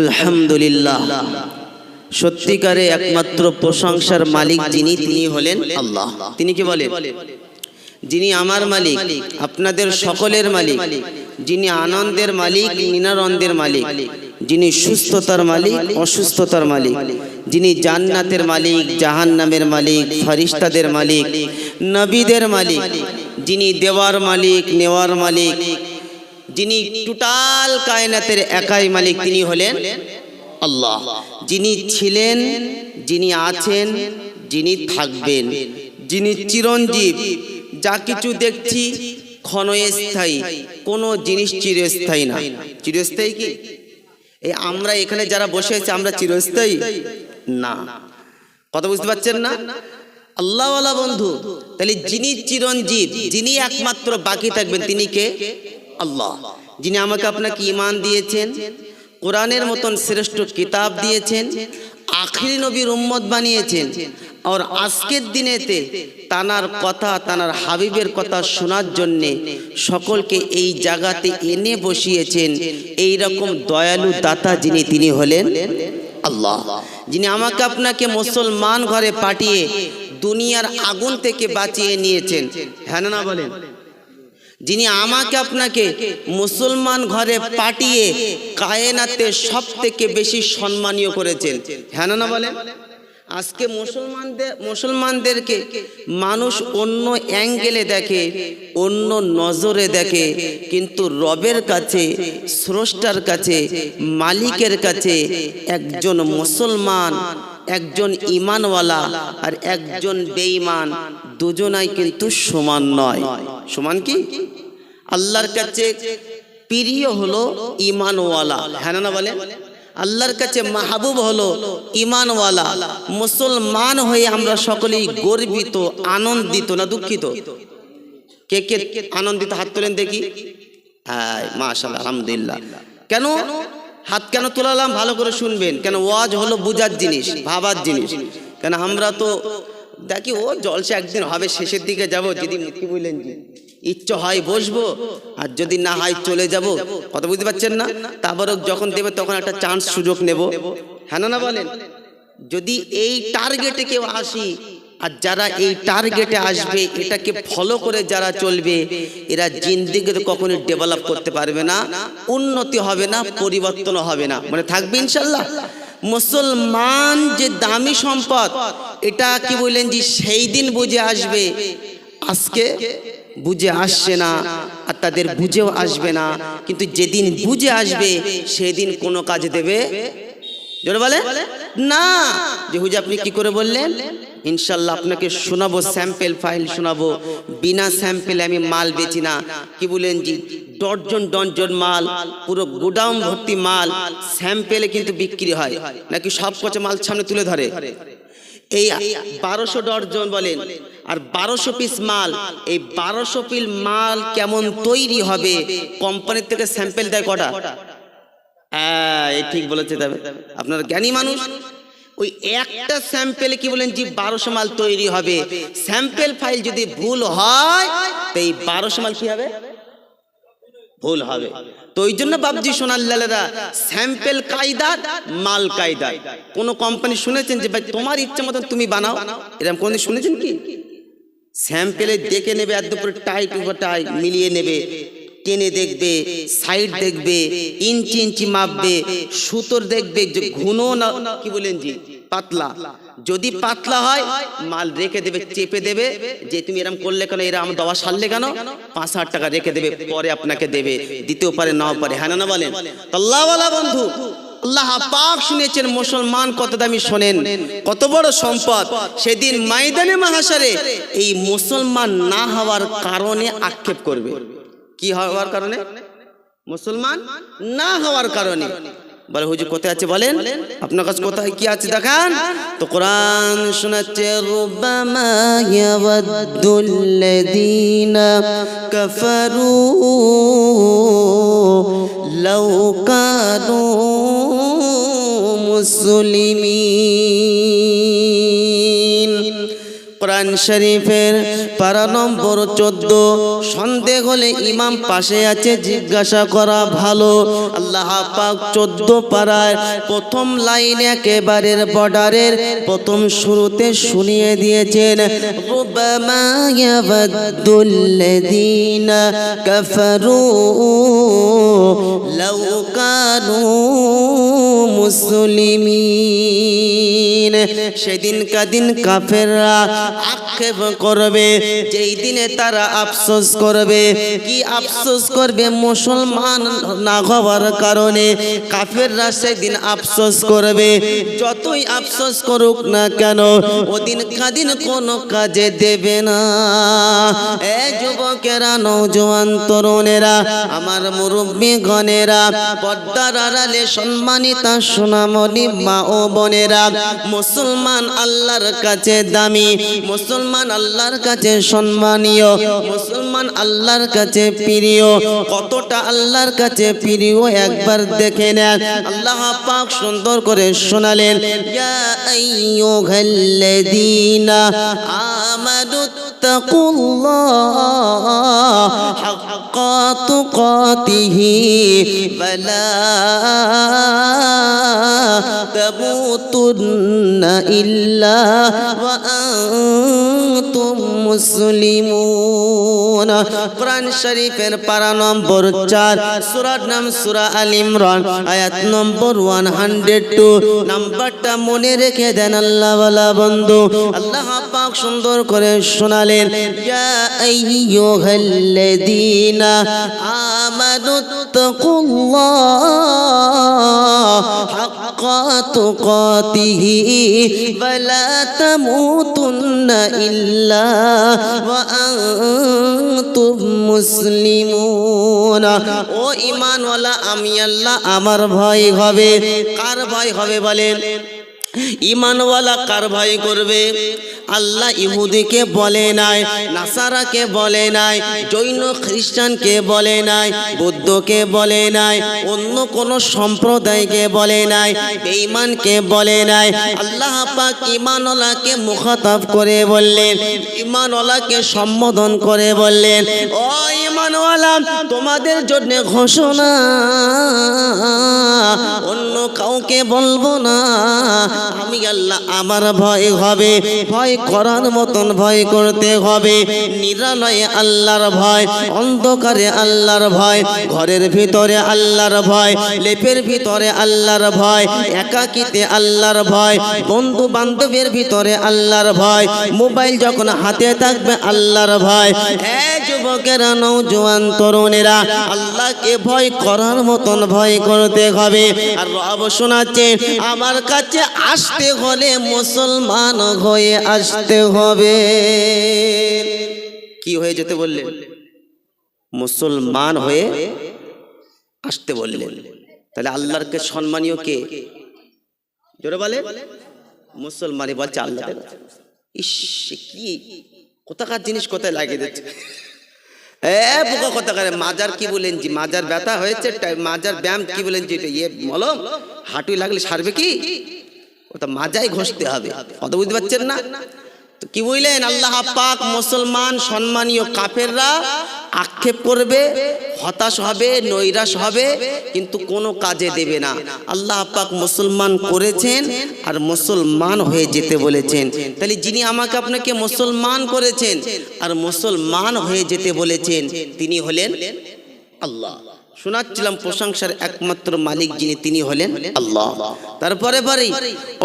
আলহামদুলিল্লাহ। সত্যিকারে একমাত্র প্রশংসার মালিক যিনি, তিনি হলেন আল্লাহ। তিনি কি বলেন যিনি আমার মালিক, আপনাদের সকলের মালিক, যিনি আনন্দের মালিক নিনানন্দের মালিক, যিনি সুস্থতার মালিক, অসুস্থতার মালিক, যিনি জান্নাতের মালিক, জাহান্নামের মালিক ফরিস্তাদের মালিক, নবীদের মালিক, যিনি দেওয়ার মালিক, নেওয়ার মালিক যিনি টোটাল কায়নাতের একাই মালিক, তিনি হলেন আল্লাহ। যিনি ছিলেন, যিনি আছেন, যিনি থাকবেন, যিনি চিরঞ্জীব। যা কিছু দেখছি ক্ষণস্থায়ী, কোনো জিনিস চিরস্থায়ী না। চিরস্থায়ী কি? এই আমরা এখানে যারা বসে আছি, আমরা চিরস্থায়ী? না। কথা বুঝতে পারছেন না? আল্লাহওয়ালা বন্ধু, তাহলে যিনি চিরঞ্জীব, যিনি একমাত্র বাকি থাকবেন, তিনি কে? আল্লাহ, যিনি আমাকে আপনাকে ইমান দিয়েছেন, কোরআনের মতন শ্রেষ্ঠ কিতাব দিয়েছেন, আখিরি নবীর উম্মত বানিয়েছেন, আর আজকের দিনেতে তানার কথা, তানার হাবিবের কথা শোনার জন্যে সকলকে এই জায়গাতে এনে বসিয়েছেন। এই রকম দয়ালু দাতা যিনি, তিনি হলেন আল্লাহ, যিনি আমাকে আপনাকে মুসলমান ঘরে পাঠিয়ে দুনিয়ার আগুন থেকে বাঁচিয়ে নিয়েছেন। হ্যাঁ না বলেন? যিনি আমাকে আপনাকে মুসলমান ঘরে পাঠিয়ে কায়নাতে সব থেকে বেশি সম্মানীয় করেছেন। হ্যাঁ না বলেন আজকে মুসলমানদের মুসলমানদেরকে মানুষ অন্য অ্যাঙ্গেলে দেখে অন্য নজরে দেখে কিন্তু রবের কাছে স্রষ্টার কাছে মালিকের কাছে একজন মুসলমান একজন ইমানওয়ালা আর একজন বেঈমান দুজনাই কিন্তু সমান নয়। সমান কি? আল্লাহর কাছে প্রিয় হলো ইমানওয়ালা হ্যাঁ না বলে আল্লাহর কাছে মাহবুব হলো ইমানওয়ালা মুসলমান হয়ে আমরা সকলেই গর্বিত, আনন্দিত না দুঃখিত? কে কে আনন্দিত? হাত তোলেন দেখি। হ্যাঁ মাশাল্লাহ আলহামদুলিল্লাহ। কেন? হাত কেন তোলালাম? ভালো করে শুনবেন। কেন ওয়াজ হলো বুঝার জিনিস, ভাবার জিনিস। কেন আমরা তো দেখি, ও জলসা একদিন হবে, শেষের দিকে যাব যদি কি বললেন ইচ্ছে হয় বসবো, আর যদি না হয় চলে যাব। কথা বুঝতে পারছেন না? তারপরে যখন দেবে, তখন একটা চান্স সুযোগ নেব। হ্যাঁ না বলেন? যদি এই টার্গেটে কেউ আসি, আর যারা এই টার্গেটে আসবে, এটাকে ফলো করে যারা চলবে, এরা জিন্দিগিতে কখনোই ডেভেলপ করতে পারবে না, উন্নতি হবে না পরিবর্তন হবে না। মানে থাকবে ইনশাল্লাহ? মুসলমান যে দামি সম্পদ, এটা কি বললেন যে সেই দিন বুঝে আসবে? আজকে বুঝে আসছে না, আর তাদের বুঝেও আসবে না। কিন্তু যেদিন বুঝে আসবে, সেদিন কোনো কাজ দেবে? বলে? না। যে হুজে আপনি কি করে বললেন? ইনশাল্লাহ আপনাকে শোনাবো স্যাম্পেল ফাইল শোনাবো। বিনা স্যাম্পেলে আমি মাল বেচি না। কি বলেন জি? ডজন ডজন মাল, পুরো গোডাউন ভর্তি মাল স্যাম্পেলে কিন্তু বিক্রি হয়। নাকি সব কচা মাল সামনে তুলে ধরে? এই বারোশো ডজন বলেন, আর বারোশো পিস মাল, এই বারোশো পিস মাল কেমন তৈরি হবে? কোম্পানির থেকে স্যাম্পেল দেয় কটা? হ্যাঁ এই ঠিক বলেছে তবে। আপনার জ্ঞানী মানুষ? ওই একটা স্যাম্পেলে কি বলেন যে বারোশো মাল তৈরি হবে? স্যাম্পেল ফাইল যদি ভুল হয়, তো এই বারোশো মাল কি হবে? ভুল হবে। তো ওই জন্য বাবজি সোনার লালেরা স্যাম্পেল কায়দা, মাল কায়দা। কোন কোম্পানি শুনেছেন যে, ভাই, তোমার ইচ্ছা মতন তুমি বানাও? এরকম কোনদিন শুনেছেন কি? স্যাম্পেলে দেখে নেবে একদম পুরো টাইট উপর টাইট মিলিয়ে নেবে, টেনে দেখবে সাইড দেখবে, ইঞ্চি ইঞ্চি মাপবে, সুতোর দেখবে, যে ঘন না, কি বলেন জি, পাতলা। যদি পাতলা হয়, মাল রেখে দেবে, চেপে দেবে, যে তুমি এরকম করলে কেন এরকম দেওয়া সারলে কেন? পাঁচ হাজার টাকা রেখে দেবে, পরে আপনাকে দেবে দিতেও পারে নাও পারে। হ্যাঁ না বলেন? আল্লাহওয়ালা বন্ধু মুসলমান কত দামি শোনেন, কত বড় সম্পদ। সেদিন ময়দানে মাহাসারে এই মুসলমান না হওয়ার কারণে আক্ষেপ করবে। কি হওয়ার কারণে? মুসলমান না হওয়ার কারণে। বলে, হুজুর কোথায় আছে বলেন? আপনার কাছে কোথায় কি আছে দেখান? তো কোরআন শোনাচ্ছে রুবামা ইয়াওয়াদ্দুল্লাযীনা কাফারু লাউ কানু মুসলিমিন কোরআন শরীফের পারা নম্বর চোদ্দ। সন্দেহ হলে ইমাম পাশে আছে, জিজ্ঞাসা করা ভালো। আল্লাহ পাক চোদ্দ পাড়ায় প্রথম লাইন একেবারের বর্ডারের প্রথম শুরুতে শুনিয়ে দিয়েছেন কাফারু লাউ কানু মুসলিমিন। সেদিন কাদিন কাফেররা আক্ষেপ করবে, যেই দিনে তারা আফসোস করবে। কি আফসোস করবে মুসলমান না হওয়ার কারণে? কাফেররা সেদিন আফসোস করবে। যতই আফসোস করুক না কেন, ওদিন কাদিন কোনো কাজে দেবে না। এ যুবকেরা নৌজওয়ান তরুণেরা, আমার মুরব্বী গণেরা, পর্দার আড়ালে সম্মানিতা সোনামণি মা ও বোনেরা, মুসলমান আল্লাহর কাছে দামি মুসলমান আল্লাহর কাছে সম্মানীয়, মুসলমান আল্লাহর কাছে প্রিয়, কতটা আল্লাহর কাছে প্রিয় একবার দেখে নেন। আল্লাহ পাক সুন্দর করে শোনালেন, ইয়া আইয়ুহাল্লাযীনা তুকাতিহি ওয়ালা তামুতুন্না ইল্লা ওয়া আনতুম মুসলিমুন কোরআন শরীফের পারা নম্বর 4 সূরার নাম সূরা আল ইমরান, আয়াত নম্বর 102 নাম্বারটা মনে রেখে দেন আল্লাহ বন্ধু। আল্লাহ পাক সুন্দর করে শোনালেন, ইয়া আইয়ুহাল্লাযীনা আমানু তাকুল্লাহ হাক্কা তুকাতিহি ওয়ালা তামুতুন্না ইল্লা ওয়া মুসলিমুন। ও ঈমানওয়ালা, আমি আমার ভয় হবে। কার ভয় হবে বলেন? ইমানওয়ালা কার ভয় করবে? আল্লাহ ইহুদিকে বলে নাই নাসারাকে বলে নাই জৈন খ্রিস্টানকে বলে নাই বৌদ্ধকে বলে নাই অন্য কোন সম্প্রদায়কে বলে নাই বেঈমানকে বলে নাই আল্লাহ পাক ইমানওয়ালাকে মুখাতাব করে বললেন ইমানওয়ালাকে সম্বোধন করে বললেন ও ইমানওয়ালা তোমাদের জন্য ঘোষণা অন্য কাউকে বলব না আমি আল্লাহ আমার ভয় হবে ভয় করার মতন ভয় করতে হবে। নিরালয়ে আল্লাহর ভয়, অন্ধকারে আল্লাহর ভয়, ঘরের ভিতরে আল্লাহর ভয়, লেপের ভিতরে আল্লাহর ভয়, একাকিতে আল্লাহর ভয় বন্ধু বান্ধবের ভিতরে আল্লাহর ভয়, মোবাইল যখন হাতে থাকবে আল্লাহর ভয়। এ যুবকেরা নৌজওয়ান তরুণেরা, আল্লাহকে ভয় করার মতন ভয় করতে হবে। আর শোনাচ্ছে আমার কাছে আসতে হলে মুসলমান হয়ে আসতে হবে। কি হয়ে যেতে বললেন মুসলমান হয়ে আসতে বললেন তাহলে আল্লাহরকে সম্মানীয় কে? জোরে বলে। মুসলমানই বলছে আল্লাহ ইস কি? কোথাকার জিনিস কোথায় লাগিয়ে দিচ্ছে? বোকা কোথাকার? মাজার কি বলেন জি? মাজার ব্যথা হয়েছে মাজার ব্যায়াম কি বলেন এটা ইয়ে মলম? হাঁটুই লাগলে সারবে কি? ওটা মাজাই ঘষতে হবে। কত বুঝতে পারছেন না? কি বুঝলেন আল্লাহ পাক মুসলমান সম্মানীয় কাফেররা আক্ষেপ করবে, হতাশ হবে, নৈরাশ হবে, কিন্তু কোনো কাজে দেবে না। আল্লাহ পাক মুসলমান করেছেন আর মুসলমান হয়ে যেতে বলেছেন। তাহলে যিনি আমাকে আপনাকে মুসলমান করেছেন আর মুসলমান হয়ে যেতে বলেছেন, তিনি হলেন আল্লাহ। শোনাচ্ছিলাম প্রশংসার একমাত্র মালিক যিনি, তিনি হলেন আল্লাহ। তারপরে পরেই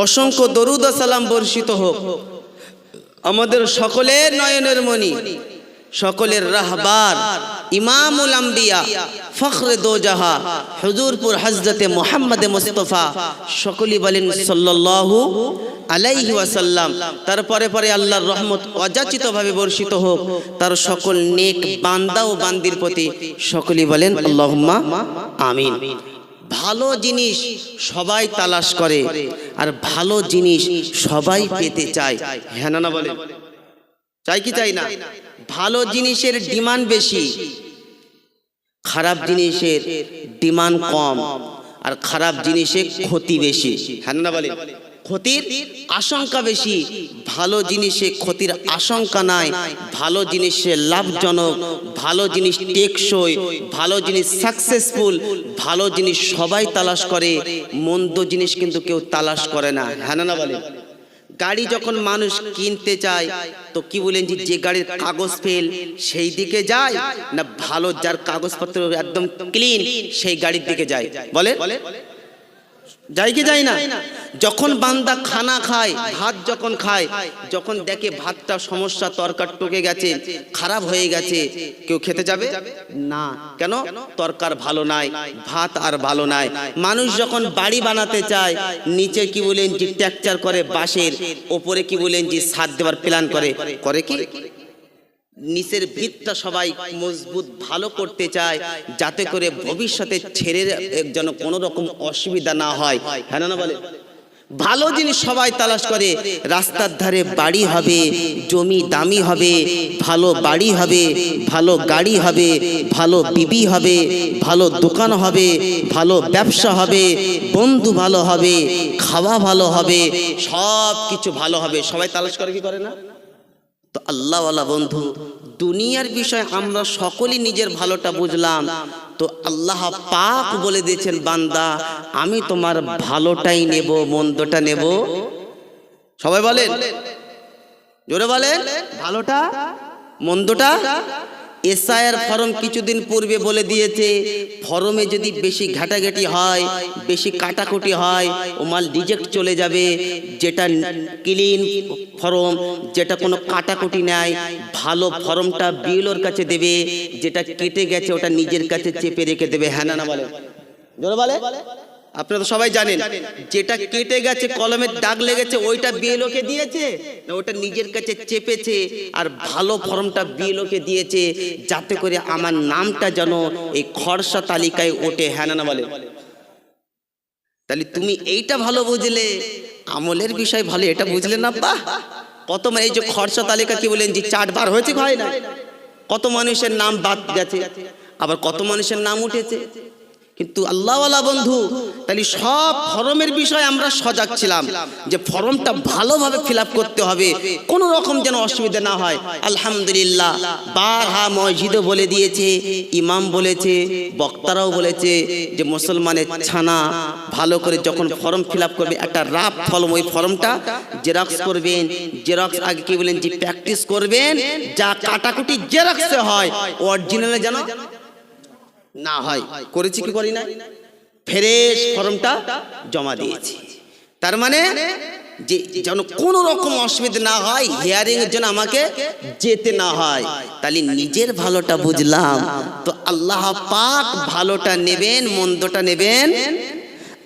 অসংখ্য দরুদ সালাম বর্ষিত হোক। আমাদের সকলের নয়নের মণি, সকলের রাহবার, ইমামুল আম্বিয়া, ফখরে দো জাহা হুজুরপুর হজরতে মোহাম্মদ মুস্তফা, সকলেই বলেন সাল্লাল্লাহু আলাইহি ওয়াসাল্লাম। তারপরে পরে আল্লাহর রহমত অযাচিতভাবে বর্ষিত হোক, তার সকল নেক বান্দা ও বান্দির প্রতি সকলেই বলেন আল্লাহুম্মা আমিন। ভালো জিনিস সবাই তালাশ করে আর ভালো জিনিস সবাই পেতে চায়। হ্যাঁ না বলে? চাই কি চাই না? ভালো জিনিসের ডিমান্ড বেশি, খারাপ জিনিসের ডিমান্ড কম, আর খারাপ জিনিসের ক্ষতি বেশি। হ্যাঁ না বলে? ক্ষতির আশঙ্কা বেশি। ভালো জিনিসে ক্ষতির আশঙ্কা নাই। ভালো জিনিসে লাভজনক। ভালো জিনিস টেকসই। ভালো জিনিস সাকসেসফুল ভালো জিনিস সবাই তালাশ করে। মন্দ জিনিস কিন্তু কেউ তালাশ করে না। হ্যাঁ না বলে? গাড়ি যখন মানুষ কিনতে চায়, তো কি বলেন যে যে গাড়ির কাগজ ফেল সেই দিকে যায়? না ভালো যার কাগজপত্র একদম ক্লিন সেই গাড়ির দিকে যায়? বলে যাই কি যায় না? যখন বান্দা খানা খায় ভাত যখন খায় যখন দেখে ভাতটা সমস্যা তরকার টকে গেছে খারাপ হয়ে গেছে কেউ খেতে যাবে? না। কেন? তরকার ভালো নাই ভাত আর ভালো নাই। মানুষ যখন বাড়ি বানাতে চায় নিচে কি বলেন যে ট্যাকচার করে বাঁশের ওপরে কি বলেন যে সাত দেওয়ার প্ল্যান করে করে কি? নিচের ভিতটা সবাই মজবুত, ভালো করতে চায়, যাতে করে ভবিষ্যতে ছেড়ে যেন কোনো রকম অসুবিধা না হয়। হ্যাঁ না বলে? ভালো জিনিস সবাই তালাশ করে, রাস্তার ধারে বাড়ি হবে, জমি দামি হবে, ভালো বাড়ি হবে, ভালো গাড়ি হবে, ভালো বিবি হবে, ভালো দোকান হবে, ভালো ব্যবসা হবে, বন্ধু ভালো হবে, খাওয়া ভালো হবে সব কিছু ভালো হবে। সবাই তালাশ করে কি করে না? তো আল্লাহওয়ালা বন্ধু, দুনিয়ার বিষয় আমরা সকলেই নিজের ভালোটা বুঝলাম। তো আল্লাহ পাক বলে দিয়েছেন, বান্দা, আমি তোমার ভালোটাই নেব, মন্দটা নেব। সবাই বলেন? জোরে বলেন? ভালোটা, মন্দটা? এসআইয়ের ফর্ম কিছুদিন পূর্বে বলে দিয়েছে, ফর্মে যদি বেশি ঘাটাঘাটি হয়, বেশি কাটাকুটি হয়, ও মাল রিজেক্ট চলে যাবে, যেটা ক্লিন ফর্ম, যেটা কোনো কাটাকুটি নেয় ভালো ফর্মটা বিএলওর কাছে দেবে, যেটা কেটে গেছে ওটা নিজের কাছে চেপে রেখে দেবে। হ্যাঁ না বলে। জোরে বলে? আপনারা তো সবাই জানেন, যেটা কেটে গেছে কলমের দাগ লেগেছে, ওইটা বিএলওকে দিয়েছে? না, ওটা নিজের কাছে চেপেছে আর ভালো ফর্মটা বিএলওকে দিয়েছে যাতে করে আমার নামটা যেন এই খরসা তালিকায় ওঠে হ্যাঁ না বলে। তাহলে তুমি এইটা ভালো বুঝলে, আমলের বিষয় ভালো, এটা বুঝলে না বা কত মানে এই যে খরচা তালিকা কি বলেন যে চার বার হয়েছে, হয় না কত মানুষের নাম বাদ গেছে, আবার কত মানুষের নাম উঠেছে? কিন্তু আল্লাহওয়ালা বন্ধু, তাহলে সব ফরমের বিষয়ে আমরা সজাগ ছিলাম যে ফর্মটা ভালোভাবে ফিল করতে হবে, কোনো রকম যেন অসুবিধা না হয়। আলহামদুলিল্লাহ, বারহা মসজিদও বলে দিয়েছে, ইমাম বলেছে, বক্তারাও বলেছে যে মুসলমানের ছানা ভালো করে যখন ফর্ম ফিল করবে, একটা রাফ ফলম ওই ফর্মটা জেরক্স করবেন, জেরক্স আগে কি বলেন যে প্র্যাকটিস করবেন, যা কাটাকুটি জেরক্সে হয়, অরিজিনালে যেন না হয় করেছি কি করি না ফ্রেশ ফর্মটা জমা দিয়েছি তার মানে যে যেন কোনো রকম অসুবিধা না হয় হিয়ারিং এর জন্য আমাকে যেতে না হয় তাহলে নিজের ভালোটা বুঝলাম তো আল্লাহ পাক ভালোটা নেবেন মন্দটা নেবেন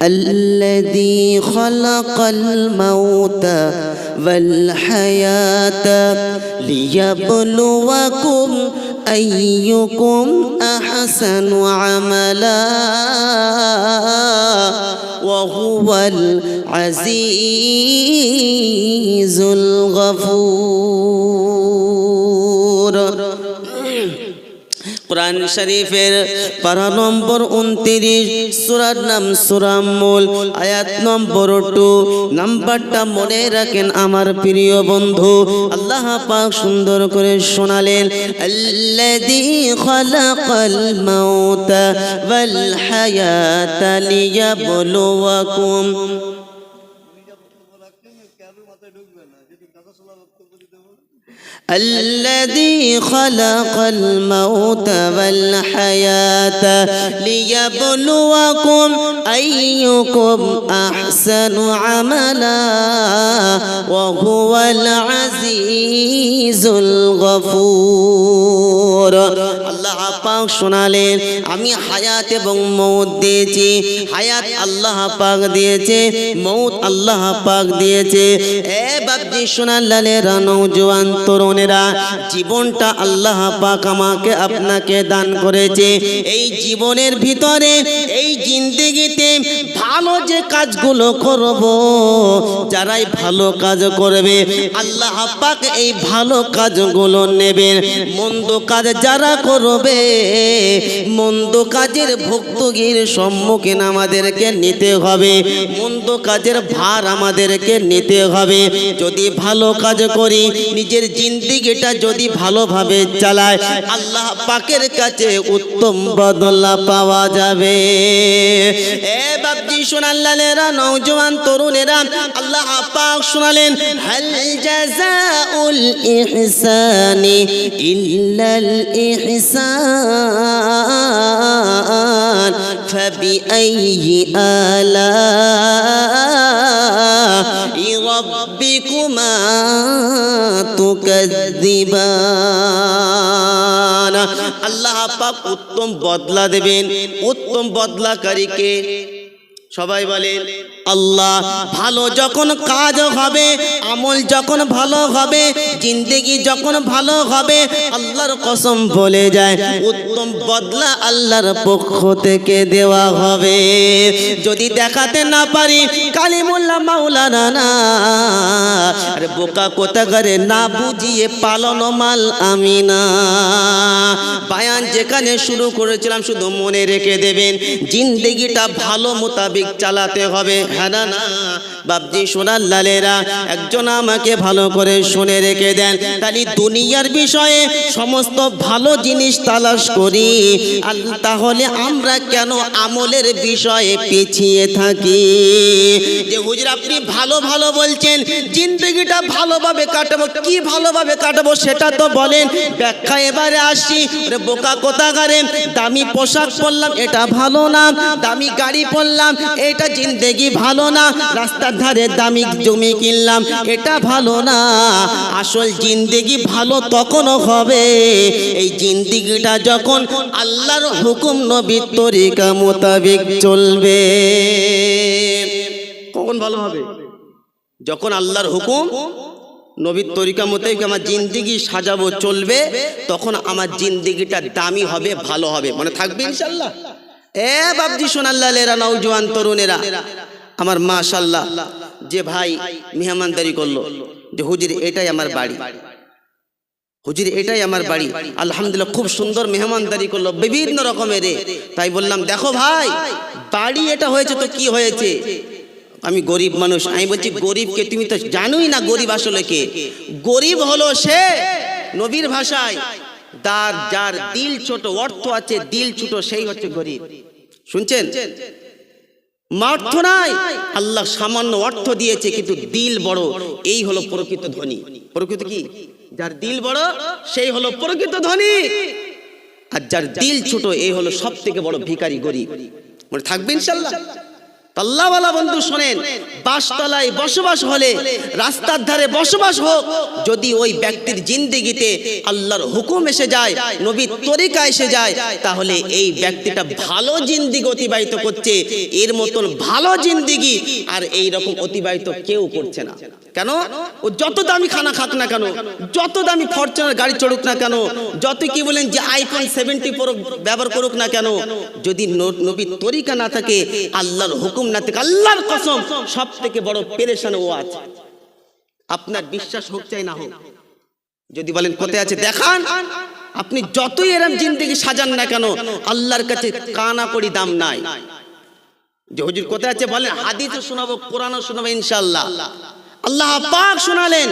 الذي خلق الموت والحياة ليبلوكم أيكم أحسن عملا وهو العزيز الغفور. কোরআন শরীফের পারা নম্বর উনত্রিশ সুরার নাম সুরামুল আয়াত নম্বর টু। নাম্বারটা মনে রাখেন আমার প্রিয় বন্ধু, আল্লাহ পাক সুন্দর করে শোনালেন আল্লাদি খলাকাল মাউতা الذي خلق الموت والحياة ليبلوكم أيكم أحسن عملا وهو العزيز الغفور আল্লাহ পাক শোনালেন আমি হায়াত এবং মৌত দিয়েছি হায়াত আল্লাহ পাক দিয়েছে মৌত আল্লাহ পাক দিয়েছে এ বাবজি শোনালেরা নৌজওয়ান তরুণেরা জীবনটা আল্লাহ পাক আমাকে আপনাকে দান করেছে। এই জীবনের ভিতরে, এই জিন্দেগিতে ভালো যে কাজগুলো করব, যারাই ভালো কাজ করবে, আল্লাহ পাক এই ভালো কাজগুলো নেবেন। মন্দ কাজ যারা করবে, মন্দ কাজের ভুক্তগির সম্মুখীন আমাদেরকে নিতে হবে। মন্দ কাজের ভার আমাদেরকে নিতে হবে। যদি ভালো কাজ করি, নিজের জিন্দিগিটা যদি ভালোভাবে চালায় আল্লাহ পাকের কাছে উত্তম বদলা পাওয়া যাবে এ বাপজি শোনাল্লালেরা নওজোয়ান তরুণেরা আল্লাহ পাক শোনালেন হাল জাযাউল ইহসানি ইল্লাল ইহসান فبأي آلاء ربكما تكذبان আল্লাহ পাক উত্তম বদলা দেবেন উত্তম বদলাকারীকে। সবাই বলেন আল্লাহ, ভালো যখন কাজ হবে, আমল যখন ভালো হবে, জিন্দেগি যখন ভালো হবে, আল্লাহর কসম বলে যায়, উত্তম বদলা আল্লাহর পক্ষ থেকে দেওয়া হবে। যদি দেখাতে না পারি, কালিমুল্লাহ মাওলানা না, আরে বোকা কোথা কোথাকারে না বুঝিয়ে পালন মাল আমি না। বায়ান যেখানে শুরু করেছিলাম, শুধু মনে রেখে দেবেন, জিন্দেগিটা ভালো মোতাবিক চালাতে হবে। হ্যাঁ না বাবজি সোনার লালেরা, একজন আমাকে ভালো করে শুনে রেখে দেন। তাহলে দুনিয়ার বিষয়ে সমস্ত ভালো জিনিস তালাশ করি। তাহলে আমরা কেন আমলের বিষয়ে পিছিয়ে থাকি? যে হুজুর, আপনি ভালো ভালো বলছেন, জিন্দগিটা ভালোভাবে কাটাবো, কি ভালোভাবে কাটাবো সেটা তো বলেন। ব্যাখ্যা এবারে আসি বোকা কোথাকারে, দামি পোশাক পরলাম, এটা ভালো না, দামি গাড়ি পরলাম, এটা জিন্দেগি ভালো না রাস্তার ধারে দামি জমি কিনলাম, এটা ভালো না। আসল জিন্দেগি ভালো তখনও হবে। এই জিন্দিগিটা যখন আল্লাহর হুকুম নবীর তরিকা মোতাবেক চলবে। কখন ভালো হবে? যখন আল্লাহর হুকুম নবীর তরিকা মোতাবেক আমার জিন্দিগি সাজাবো চলবে, তখন আমার জিন্দিগিটা দামি হবে, ভালো হবে। মনে থাকবে ইনশাল্লাহ এ বাবজি সোনাল্লাহ লেরা নৌজওয়ান তরুণেরা আমার মাশাল্লাহ যে ভাই মেহমানদারি করল, যে হুজির, এটাই আমার বাড়ি। হুজির, এটাই আমার বাড়ি। আলহামদুলিল্লাহ, খুব সুন্দর মেহমানদারি করল, বিভিন্ন রকমের তাই বললাম, দেখো ভাই, বাড়ি এটা হয়েছে তো কি হয়েছে? আমি গরিব মানুষ, আমি বলছি গরিবকে তুমি তো জানোই না গরিব আসলে কে? গরিব হলো সে, নবীর ভাষায় তার যার দিল ছোট, অর্থ আছে, দিল ছোট, সেই হচ্ছে গরিব। শুনছেন? অর্থ নাই। আল্লাহ সামান্য অর্থ দিয়েছে, কিন্তু দিল বড়। এই হলো প্রকৃত ধনী। প্রকৃত কি? যার দিল বড়, সেই হলো প্রকৃত ধনী। আর যার দিল ছোট, এই হলো সব থেকে বড় ভিকারি গরিব। মানে থাকবে ইনশাল্লাহ? আল্লাহওয়ালা বন্ধু শোনেন, বাসতলায় বসবাস হলে রাস্তার ধারে বসবাস হোক, যদি ওই ব্যক্তির জিন্দিগিতে আল্লাহর হুকুম এসে যায়, নবীর তরিকা এসে যায়, তাহলে এই ব্যক্তিটা ভালো জিন্দিগি অতিবাহিত করছে, এর মতন ভালো জিন্দিগি আর এই রকম অতিবাহিত কেউ করছে না। কেন? ও যত দামি খানা খাক না কেন, যত দামি ফরচুনার গাড়ি চড়ুক না কেন, যত কি বলেন যে আইফোন সেভেন্টি প্রো ব্যবহার করুক না কেন, যদি ন- নবীর তরিকা না থাকে, আল্লাহর হুকুম না থাকে, আল্লাহর কসম সব থেকে বড় পেরেশান ও আছে। আপনার বিশ্বাস হোক চাই না হোক, যদি বলেন কোথায় আছে, দেখান। আপনি যতই এরম জিন্দিগি সাজান না কেন, আল্লাহর কাছে কানা করি দাম নাই। যে হুজুর কোথায় আছে বলেন, হাদিসও শোনাবো, কোরআনও শোনাবো, ইনশাআল্লাহ। আল্লাহ পাক শোনালেন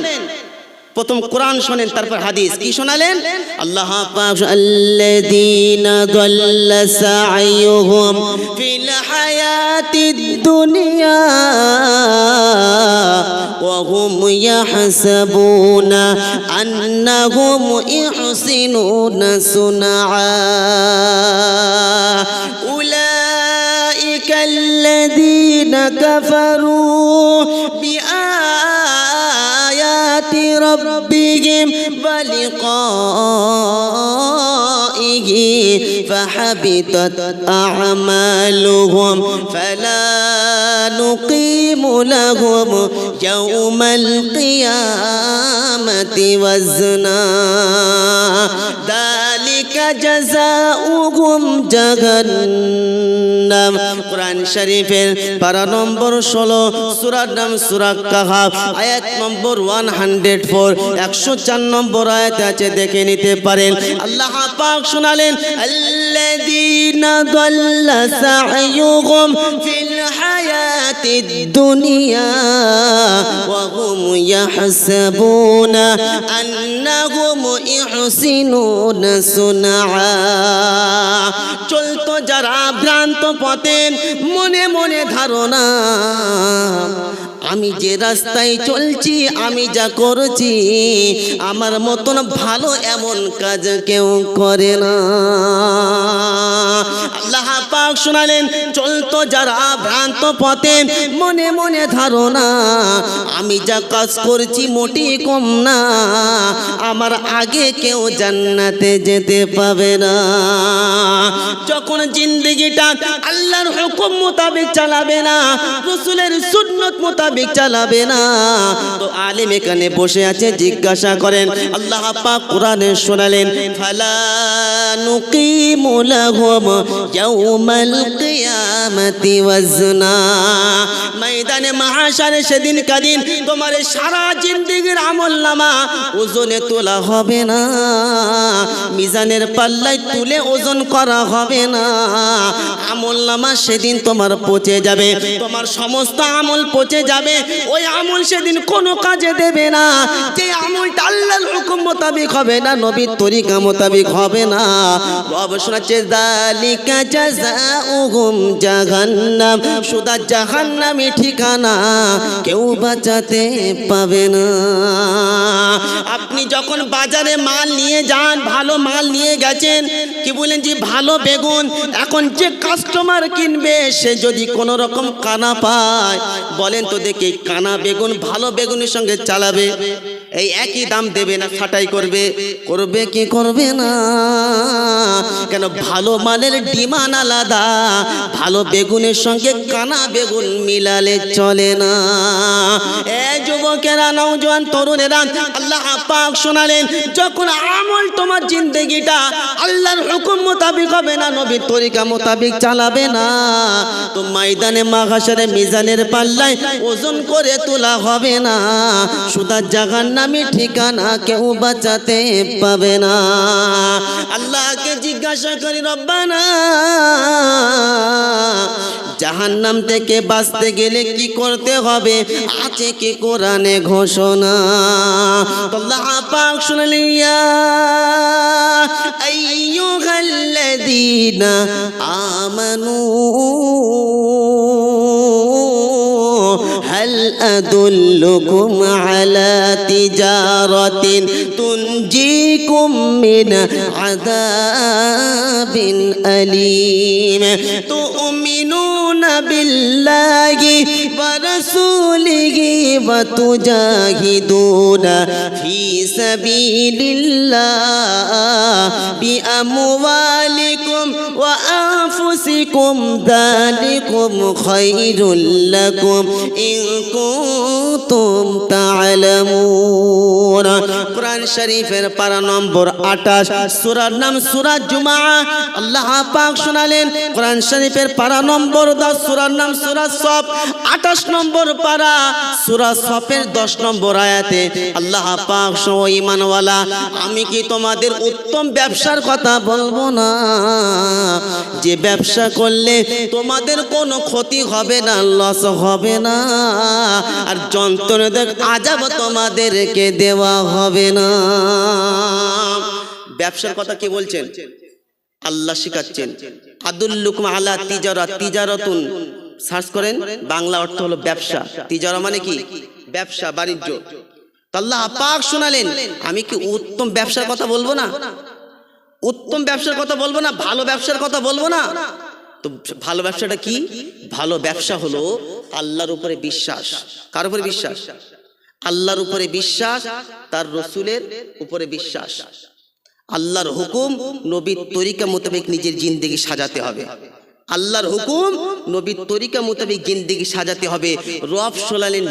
প্রথম কোরআন শোনেন তারপর হাদিস কি শোনালেন আল্লাহ পাক আল্লাযীনা দাল্লা সা'য়ুহুম ফিল হায়াতিদ দুনিয়া ওয়া হুম ইয়াহসাবুনা আন্নাহুম ইহসিনুনা সুনআ أولئك الذين كفروا ربهم ولقائه فحبطت أعمالهم فلا نقيم لهم يوم القيامة وزنا. ذلك জাযাউহুম জাহান্নাম। কোরআন শরীফের পারা নম্বর 16 সূরার নাম সূরা কাহাফ, আয়াত নম্বর 104 104 নম্বর আয়াত আছে, দেখে নিতে পারেন। আল্লাহ পাক শোনালেন, আল্লাযীনা দাল্লা সা'য়ুহুম ফিল হায়াত। ওয়া হুম ইয়াহসাবুনা আন্নাহুম ইহসিনুনা সুনআ চলতো যারা ভ্রান্ত পথে মনে মনে ধারণা আমি যে রাস্তায় চলছি, আমি যা করছি, আমার মতন ভালো এমন কাজ কেউ করে না। আল্লাহ পাক শোনালেন চলতো যারা ভ্রান্ত পথে মনে মনে ধারণা, আমি যা কাজ করছি মোটি কম না। আমার আগে কেউ জান্নাতে যেতে পাবে না। যখন জিন্দগিটা আল্লাহর হুকুম মোতাবেক চালাবে না, রসুলের সুন্নত মোতাবেক চালাবে না, তো আলেম এখানে বসে আছে, জিজ্ঞাসা করেন, আল্লাহ পাক কোরআনে শোনালেন সেদিন কাদিন তোমার সারা জিন্দেগির আমল নামা ওজনে তোলা হবে না। মিজানের পাল্লায় তুলে ওজন করা হবে না। আমল নামা সেদিন তোমার পচে যাবে। তোমার সমস্ত আমল পচে যাবে। ওই আমল সেদিন কোনো কাজে দেবে না। যে আমলটা আল্লাহর হুকুম মোতাবিক হবে না, নবীর তরিকা মোতাবিক হবে না। রব শোনাচ্ছে, দালিকা জাযাউহুম জাহান্নাম। সুদা জাহান্নামই ঠিকানা কেউ বাঁচাতে পাবে না। আপনি যখন বাজারে মাল নিয়ে যান, ভালো মাল নিয়ে গেছেন, কি বলেন যে ভালো বেগুন, এখন যে কাস্টমার কিনবে, সে যদি কোনো রকম কানা পায়, বলেন তো দেখি কানা বেগুন ভালো বেগুনের সঙ্গে চালাবে। এই একই দাম দেবে না, ছাটাই করবে। করবে কি করবে না? কেন ভালো মালের ডিমান্ড আলাদা, ভালো বেগুনের সঙ্গে কানা বেগুন মিলালে চলে না। এ যুবকেরা, নওজোয়ান তরুণেরা, আল্লাহ পাক শোনালেন, যখন আমল তোমার জিন্দগিটা আল্লাহর হুকুম মোতাবিক হবে না, নবীর তরিকা মোতাবিক চালাবে না, তো ময়দানে মাঘাসারে মিজানের পাল্লায় ওজন করে তোলা হবে না। সুদা জাগান নামে ঠিকানা কেউ বাঁচাতে পাবে না। আল্লাহকে জিজ্ঞাসা করি, রব্বানা, জাহান্নাম থেকে বাঁচতে গেলে কি করতে হবে? আছে কি কোরআনে ঘোষণা? আইয়ুহাল্লাযীনা আমানু هل أدلكم على تجارة تنجيكم من عذاب أليم؟ تؤمنون بالله ورسوله وتجاهدون في سبيل الله بأموالكم وأنفسكم ذلكم خير لكم إن كنتم تعلمون কোরআন শরীফের পারা নম্বর আঠাশ সুরার নাম সুরা জুমা আল্লাহ পাক শোনালেন কোরআন শরীফের পারা নম্বর দশ সুরার নাম সুরা সব আঠাশ নম্বর পারা সুরা সফের দশ নম্বর আয়াতে আল্লাহ পাক সো ইমানওয়ালা আমি কি তোমাদের উত্তম ব্যবসার কথা বলব না? যে ব্যবসা করলে তোমাদের কোনো ক্ষতি হবে না লস হবে না। আর যন্ত্রণাদের আজাব তোমাদেরকে দেওয়া হবে না। ব্যবসার কথা কি বলছেন? আল্লাহ শিখাচ্ছেন। আদুল্লুকুম আলা তিজারা তিজারতুন। সার্চ করেন, বাংলা অর্থ হলো ব্যবসা। তিজারা মানে কি? ব্যবসা, বাণিজ্য। আল্লাহ পাক শোনালেন, আমি কি উত্তম ব্যবসার কথা বলব না? উত্তম ব্যবসার কথা বলব না, ভালো ব্যবসার কথা বলব না? তো ভালো ব্যবসাটা কি? ভালো ব্যবসা হলো আল্লাহর উপরে বিশ্বাস। কার উপরে বিশ্বাস? আল্লাহর উপরে বিশ্বাস, তার রসুলের উপরে বিশ্বাস। আল্লাহর হুকুম নবীর তরিকা মোতাবেক নিজের জিন্দগি সাজাতে হবে। আল্লাহর হুকুম, নবীর তরিকা মোতাবেক জিন্দিগি সাজাতে হবে। রব সোলালেন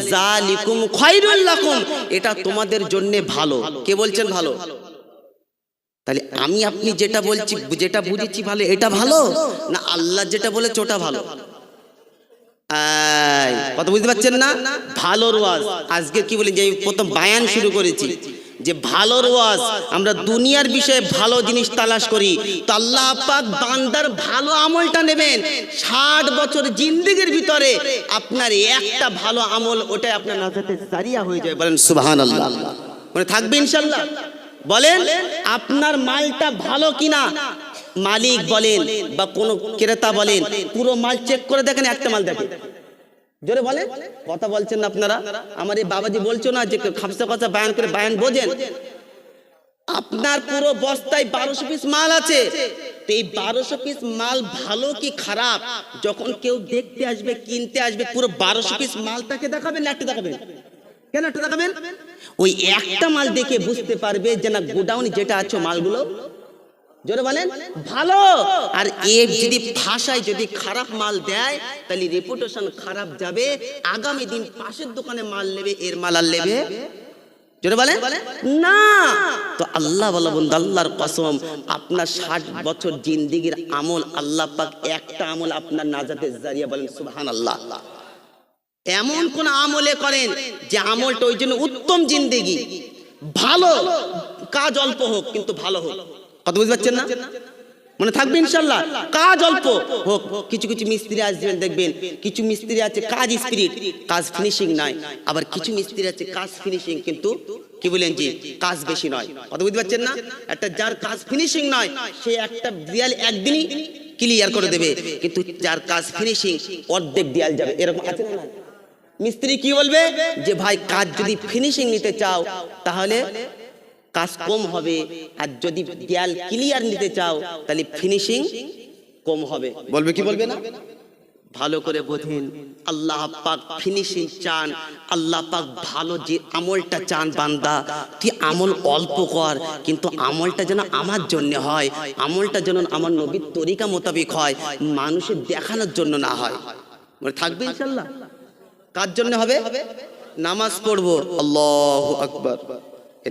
খায়রুল লাকুম। এটা তোমাদের জন্য ভালো। কে বলছেন ভালো? তাহলে আমি, আপনি যেটা বলছি, যেটা বুঝেছি ভালো, এটা ভালো? না, আল্লাহ যেটা বলেছে, ওটা ভালো? কথা বুঝতে পারছেন না? ভালো ওয়াজ। আজকে কি বলি যে প্রথম বায়ান শুরু করেছি। যে ভালোর ওয়াজ, আমরা দুনিয়ার বিষয়ে ভালো জিনিস তালাশ করি, তো আল্লাহ পাক বান্দার ভালো আমলটা নেবেন। ষাট বছর জিন্দিগির ভিতরে আপনার একটা ভালো আমল, ওটাই আপনার নাজাতে সারিয়া হয়ে যায়। বলেন সুবহান আল্লাহ মানে থাকবে ইনশাল্লাহ বলেন, আপনার মালটা ভালো কিনা? মালিক বলেন বা কোনো ক্রেতা বলেন, পুরো মাল চেক করে দেখেন, একটা মাল দেখেন। জোরে বলে কথা বলছেন আপনারা? আমার এই বাবাজি বলছো না যে খাপসা কথা বায়ান করে বায়ান বোঝেন? আপনার পুরো বস্তায় বারোশো পিস মাল আছে। এই বারোশো পিস মাল ভালো কি খারাপ? যখন কেউ দেখতে আসবে, কিনতে আসবে, পুরো বারোশো পিস মালটাকে দেখাবেন না একটা দেখাবেন? কেন একটা দেখাবেন? ওই একটা মাল দেখে বুঝতে পারবে যে না, গোডাউনে যেটা আছে মালগুলো জোরে বলেন ভালো। আর এ যদি ভাষায় যদি খারাপ মাল দেয় তাহলে রেপুটেশন খারাপ যাবে। আগামী দিন পাশের দোকানে মাল নেবে এর মাল আর নেবে? জোরে বলেন না। তো আল্লাহ বলা বন্ধু আল্লাহর কসম আপনার ষাট বছর জিন্দিগির আমল আল্লাহ পাক একটা আমল আপনার নাজাতের জারিয়া বলেন সুবহান আল্লাহ এমন কোন আমলে করেন যে আমলটা ওই জন্য উত্তম জিন্দেগি। ভালো কাজ অল্প হোক কিন্তু ভালো হোক। কত বুঝতে পারছেন না? মনে থাকবে ইনশাল্লাহ কাজ অল্প। হোক, কিছু কিছু মিস্ত্রি আসবেন, দেখবেন। কিছু মিস্ত্রি আছে, কাজ স্পিরিট। কাজ ফিনিশিং নয়। আবার কিছু মিস্ত্রি আছে, কাজ ফিনিশিং কিন্তু কি বলেন জি, কাজ বেশি নয়। কত বুঝতে পারছেন না? একটা যার কাজ ফিনিশিং নয়, সে একটা দেয়াল একদিনই ক্লিয়ার করে দেবে। কিন্তু যার কাজ ফিনিশিং অর্ধেক দেয়াল যাবে। এরকম আছে না মিস্ত্রি কি বলবে? যে, ভাই, কাজ যদি ফিনিশিং নিতে চাও, তাহলে কাজ কম হবে। আর যদি দেয়াল ক্লিয়ার নিতে চাও তাহলে ফিনিশিং কম হবে। বলবে কি বলবে না? ভালো করে বোঝেন আল্লাহ পাক ফিনিশিং চান। আল্লাহ পাক ভালো যে আমলটা চান বান্দা তুই আমল অল্প কর কিন্তু আমলটা যেন আমার জন্য হয় আমলটা যেন আমার নবীর তরিকা মোতাবেক হয় মানুষের দেখানোর জন্য না হয়। মানে থাকবে ইনশাল্লাহ। কার জন্য হবে? নামাজ পড়ব। আল্লাহ আকবার।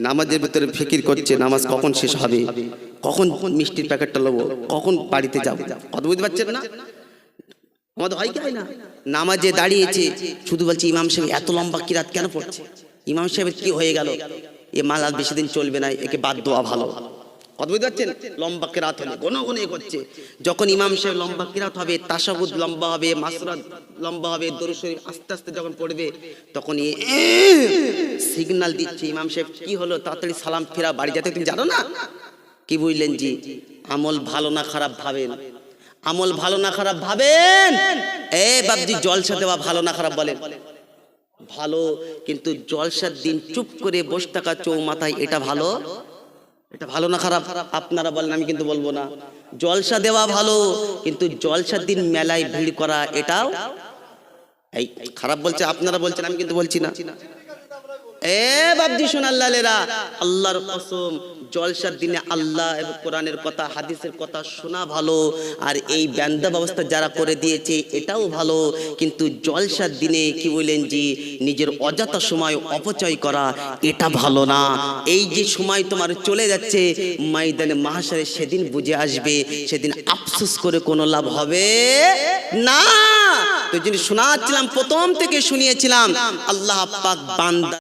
নামাজের ভিতরে ফিকির করছে, নামাজ কখন শেষ হবে? কখন মিষ্টির প্যাকেটটা লবো? কখন বাড়িতে যাব? কত বুঝতে পারছেন না? আমাদের হয় কি হয় না? নামাজে দাঁড়িয়েছে, শুধু বলছে ইমাম সাহেব, এত লম্বা কিরাত কেন পড়ছে? ইমাম সাহেবের কি হয়ে গেল? এ মালাল বেশি দিন চলবে না, একে বাদ দেওয়া ভালো। কত বুঝতে পারছেন লম্বা কিরাত ঘন ঘন এ করছে যখন ইমাম সাহেব লম্বা কিরাত হবে, তাসাবুদ লম্বা হবে, মাসরাত লম্বা হবে শরীফ আস্তে আস্তে যখন পড়বে তখন এ সিগন্যাল দিচ্ছে ইমাম সাহেব। কি হলো? তাড়াতাড়ি সালাম ফেরা, বাড়ি যেতে তুমি জানো না? কি বুঝলেন জি? আমল ভালো না খারাপ ভাবেন। আমল ভালো না খারাপ ভাবেন? এ বাবজি জলসা দেওয়া ভালো না খারাপ বলেন। ভালো, কিন্তু জলসার দিন চুপ করে বসে থাকা চৌমাথায় এটা ভালো? এটা ভালো না খারাপ? আপনারা বলেন, আমি কিন্তু বলব না। জলসা দেওয়া ভালো, কিন্তু জলসার দিন মেলায় ভিড় করা, এটাও? এই, খারাপ বলছে, আপনারা বলছেন, আমি কিন্তু বলছি না। এ বাবজি শোনাল্লালেরা আল্লাহর কসম জলসার দিনে আল্লাহ এবং কোরআনের কথা, হাদিসের কথা শোনা ভালো। আর এই ব্যান্দা ব্যবস্থা যারা করে দিয়েছে, এটাও ভালো। কিন্তু জলসার দিনে কি বললেন যে, নিজের অযথা সময় অপচয় করা, এটা ভালো না। এই যে সময় তোমার চলে যাচ্ছে, ময়দানে মাহাসারে সেদিন বুঝে আসবে, সেদিন আফসোস করে কোনো লাভ হবে না। তো যিনি শোনাচ্ছিলাম, প্রথম থেকে শুনিয়েছিলাম, আল্লাহ পাক বান্দা